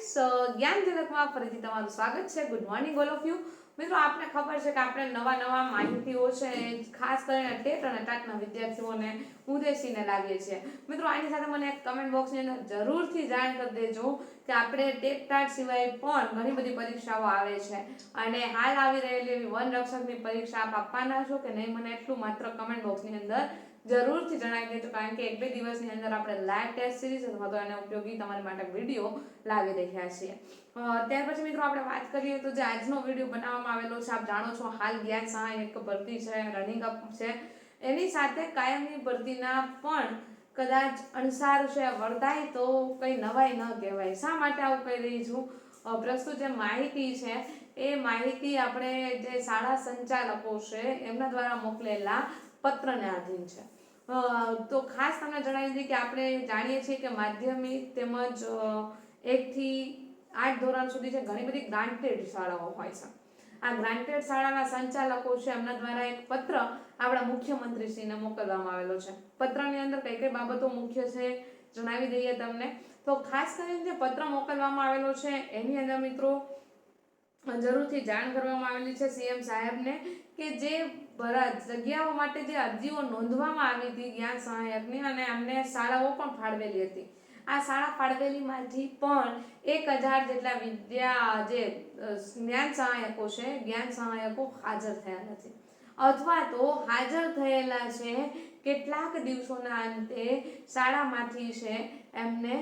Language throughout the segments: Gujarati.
ફ્રેન્ડ્સ જ્ઞાન જગતમાં ફરીથી તમારું સ્વાગત છે. Good morning all of you મિત્રો, આપને ખબર છે કે આપણે નવા નવા માહિતીઓ છે, ખાસ કરીને ટેટ અને ટાટના વિદ્યાર્થીઓને ઉદ્દેશીને લાવીએ છીએ. મિત્રો, આની સાથે મને કમેન્ટ બોક્સની અંદર જરૂરથી જાણ કરી દેજો કે આપણે ટેટ ટાટ સિવાય પણ ઘણી બધી પરીક્ષાઓ આવે છે. અને હાલ આવી રહેલી એવી વન રક્ષકની પરીક્ષા આપ આપવાના છો કે નહીં, મને એટલું માત્ર કમેન્ટ બોક્સની અંદર જરૂરથી જણાવી દેજો, કારણ કે એક બે દિવસની અંદર આપણે લાઈવ ટેસ્ટ સિરીઝ અથવા તો એને ઉપયોગી તમારી માટે વીડિયો લાવી રહ્યા છીએ. ત્યાર પછી મિત્રો આપણે વાત કરીએ તો જે આજનો વીડિયો બનાવવામાં આવેલો છે, આપ જાણો છો હાલ ગયા શાહ એક ભરતી છે રનિંગ અપ છે. એની સાથે કાયમની ભરતીના પણ કદાચ અણસાર છે, વર્તાય તો કંઈ નવાઈ ન કહેવાય. શા માટે આવું કહી રહી છું? પ્રસ્તુત જે માહિતી છે, એ માહિતી આપણે જે શાળા સંચાલકો છે, એમના દ્વારા મોકલેલા પત્રને આધીન છે. તો ખાસ તમને જણાવી દઈએ કે આપણે જાણીએ છીએ કે માધ્યમિક તેમજ એકથી આઠ ધોરણ સુધી છે, ઘણી બધી ગ્રાન્ટેડ શાળાઓ હોય છે. આ ગ્રાન્ટેડ શાળાના સંચાલકો છે, એમના દ્વારા એક પત્ર આપણા મુખ્યમંત્રીશ્રીને મોકલવામાં આવેલો છે. પત્રની અંદર કઈ કઈ બાબતો મુખ્ય છે, જણાવી દઈએ તમને. તો ખાસ કરીને જે પત્ર મોકલવામાં આવેલો છે, એની અંદર મિત્રો, જરૂરથી જાણ કરવામાં આવેલી છે સીએમ સાહેબને કે જે ભરા જગ્યાઓ માટે જે અરજીઓ નોંધવામાં આવી હતી, જ્ઞાન સહાયકની અને એમને શાળાઓ પણ ફાળવેલી હતી. આ શાળા ફાળવેલીમાંથી પણ એક હજાર જેટલા વિદ્યા જે જ્ઞાન સહાયકો છે, જ્ઞાન સહાયકો હાજર થયા નથી. અથવા તો હાજર થયેલા છે કેટલાક દિવસોના અંતે શાળામાંથી છે એમને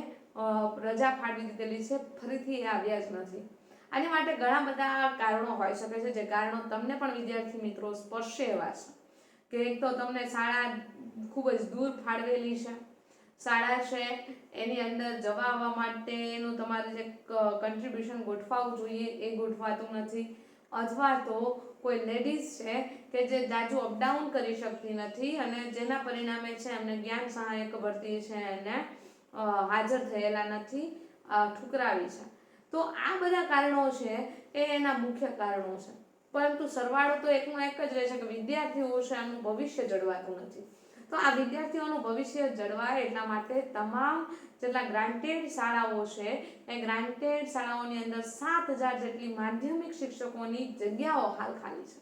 રજા ફાળવી દીધેલી છે, ફરીથી આવ્યા જ નથી. આની માટે ઘણા બધા કારણો હોઈ શકે છે, જે કારણો તમને પણ વિદ્યાર્થી મિત્રો સ્પર્શે એવા છે. કે એક તો તમને શાળા ખૂબ જ દૂર ફાળવેલી છે. શાળા છે, એની અંદર જવા આવવા માટેનું તમારે જે કન્ટ્રીબ્યુશન ગોઠવાવું જોઈએ, એ ગોઠવાતું નથી. અથવા તો કોઈ લેડીઝ છે કે જે જાજુ અપડાઉન કરી શકતી નથી અને જેના પરિણામે છે એમને જ્ઞાન સહાયક ભરતી છે એને હાજર થયેલા નથી ઠુકરાવી છે. તો આ બધા કારણો છે એ એના મુખ્ય કારણો છે. પરંતુ સરવાળો તો એકનો એક જ રહે છે કે વિદ્યાર્થીઓ છે એમનું ભવિષ્ય જળવાતું નથી. તો આ વિદ્યાર્થીઓનું ભવિષ્ય જળવાય એટલા માટે તમામ જેટલા ગ્રાન્ટેડ શાળાઓ છે, એ ગ્રાન્ટેડ શાળાઓની અંદર સાત હજાર જેટલી માધ્યમિક શિક્ષકોની જગ્યાઓ હાલ ખાલી છે.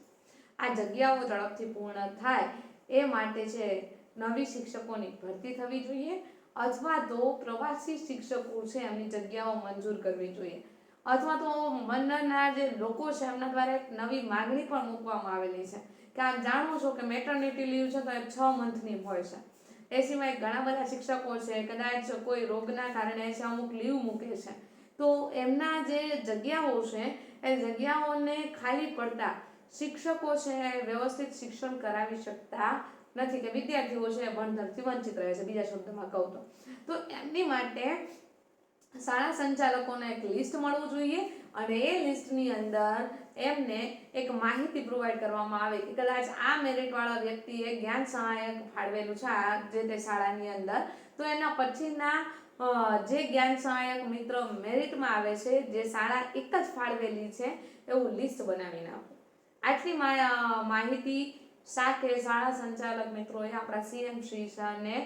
આ જગ્યાઓ ઝડપથી પૂર્ણ થાય એ માટે છે નવી શિક્ષકોની ભરતી થવી જોઈએ અથવા તો પ્રવાસી શિક્ષકો છે એમની જગ્યાઓ મંજૂર કરવી જોઈએ. અથવા તો મનના જે લોકો છે એમના દ્વારા એક નવી માગણી પણ મૂકવામાં આવેલી છે. કે આપ જાણો છો કે મેટર્નિટી લીવ છે તો એ છ મંથની હોય છે. એ સિવાય ઘણા બધા શિક્ષકો છે, કદાચ કોઈ રોગના કારણે છે, અમુક લીવ મૂકે છે. તો એમના જે જગ્યાઓ છે, એ જગ્યાઓને ખાલી પડતા શિક્ષકો છે વ્યવસ્થિત શિક્ષણ કરાવી શકતા નથી. કે વિદ્યાર્થીઓ છે ભણતરથી વંચિત રહે છે, બીજા શબ્દમાં કહું તો. તો એમની માટે શાળા સંચાલકોને એક લિસ્ટ મળવું જોઈએ અને એ લિસ્ટની અંદર એમને એક માહિતી પ્રોવાઈડ કરવામાં આવે કે કદાચ આ મેરિટવાળા વ્યક્તિએ જ્ઞાન સહાયક ફાળવેલું છે આ જે તે શાળાની અંદર, તો એના પછીના જે જ્ઞાન સહાયક મિત્ર મેરિટમાં આવે છે, જે શાળા એક જ ફાળવેલી છે, એવું લિસ્ટ બનાવી નાખો આટલી માહિતી સાથે શાળા સંચાલક મિત્રોએ આપણા સીએમ શ્રી શાહને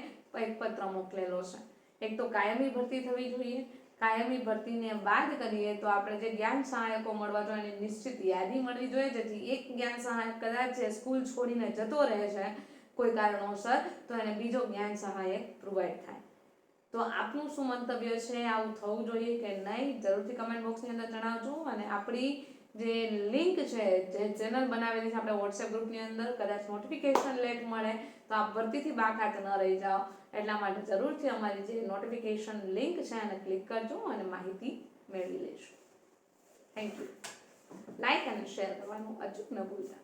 એક પત્ર મોકલેલો છે. એક તો કાયમી ભરતી થવી જોઈએ કાયમી ભરતીને બાદ કરીએ તો આપણે જે જ્ઞાન સહાયકો મળવા જોઈએ એની નિશ્ચિત યાદી મળવી જોઈએ. જેથી એક જ્ઞાન સહાયક કદાચ સ્કૂલ છોડીને જતો રહે છે કોઈ કારણોસર, તો એને બીજો જ્ઞાન સહાયક પ્રોવાઈડ થાય. તો આપનું શું મંતવ્ય છે? આવું થવું જોઈએ કે નહીં? જરૂરથી કમેન્ટ બોક્સની અંદર જણાવજો અને આપણી જે લિંક છે, જે ચેનલ બનાવેલી છે આપણે વોટ્સએપ ગ્રુપની અંદર, કદાચ નોટિફિકેશન લેટ મળે, તો આપ ભરતીથી બાકાત ન રહી જાઓ. એટલા માટે જરૂરથી અમારી જે નોટિફિકેશન લિંક છે, એને ક્લિક કરજો અને માહિતી મેળવી લેશો થેન્ક યુ લાઇક અને શેર કરવાનું અચૂક ન ભૂલતા.